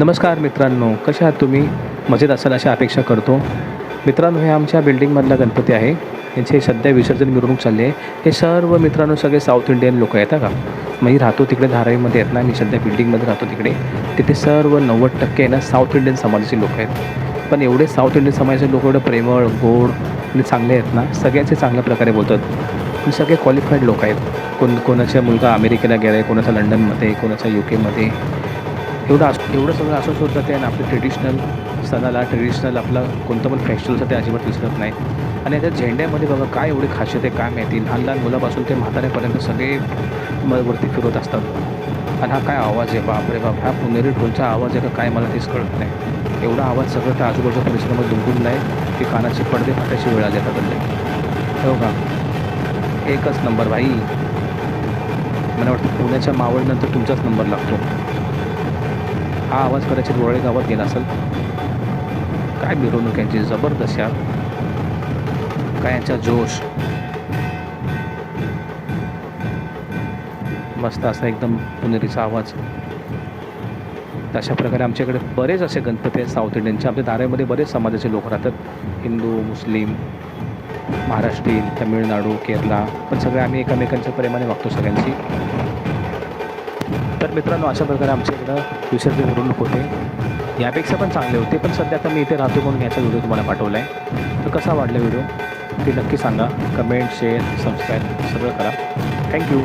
नमस्कार मित्रांनो कसे आहात तुम्ही? मजेत असाल अशी अपेक्षा करतो. मित्रांनो हे आमच्या बिल्डिंगमधला गणपती आहे. यांचे सध्या विसर्जन मिरवणूक चालली आहे. हे सर्व मित्रांनो सगळे साऊथ इंडियन लोक आहेत का? मी राहतो तिकडे धारावीमध्ये आहेत ना? मी सध्या बिल्डिंगमध्ये राहतो तिकडे. तिथे सर्व नव्वद टक्के आहे ना साऊथ इंडियन समाजाचे लोक आहेत. पण एवढे साऊथ इंडियन समाजाचे लोक एवढं प्रेमळ गोड आणि चांगले आहेत ना सगळ्यांचे चांगल्या प्रकारे बोलतात. सगळे क्वालिफाईड लोक आहेत. कोण कोणाचा मुलगा अमेरिकेला गेला आहे कोणाचा लंडनमध्ये कोणाचा यू केमध्ये एवढं अस एवढं सगळं असं सुद्धा ते आणि आपलं ट्रेडिशनल सणाला ट्रेडिशनल आपलं कोणतं पण फेस्टिवलचं ते अजिबात विसरत नाही. आणि त्या झेंड्यामध्ये बघा काय एवढी खासियत आहे काय माहिती. लहान लहान मुलापासून ते म्हाताऱ्यापर्यंत सगळे म वरती फिरत असतात. आणि हा काय आवाज आहे बाप रे बाप. हा पुणेरी ढोलचा आवाज आहे का काय मला तेच कळत नाही. एवढा आवाज सगळं त्या आजूबाजूच्या परिसरामध्ये दुमकून नाही की कानाचे पडदे फाटायची वेळ आली आता हो का? एकच नंबर भाई मला वाटतं पुण्याच्या मावळनंतर तुमचाच नंबर लागतो. हा आवाज कदाचित वरळे गावात गेला असेल. काय मिरवणूक यांची जबरदस्त यार. काय यांचा जोश. मस्त असा एकदम पुणेरीचा आवाज. तशा प्रकारे आमच्याकडे बरेच असे गणपती आहेत साऊथ इंडियनचे. आमच्या दाऱ्यामध्ये बरेच समाजाचे लोक राहतात. हिंदू मुस्लिम महाराष्ट्रीयन तमिळनाडू केरला. पण सगळे आम्ही एकमेकांच्या प्रेमाने वागतो सगळ्यांची तर मित्रांनो अशा प्रकारे आमच्या इकडं विसर्जन मिरवणूक होते. यापेक्षा पण चांगले होते पण सध्या आता मी इथे राहतो म्हणून याचा व्हिडिओ तुम्हाला पाठवला आहे तर कसा वाटला व्हिडिओ? ते नक्की सांगा. कमेंट शेअर सबस्क्राईब सगळं करा. थँक्यू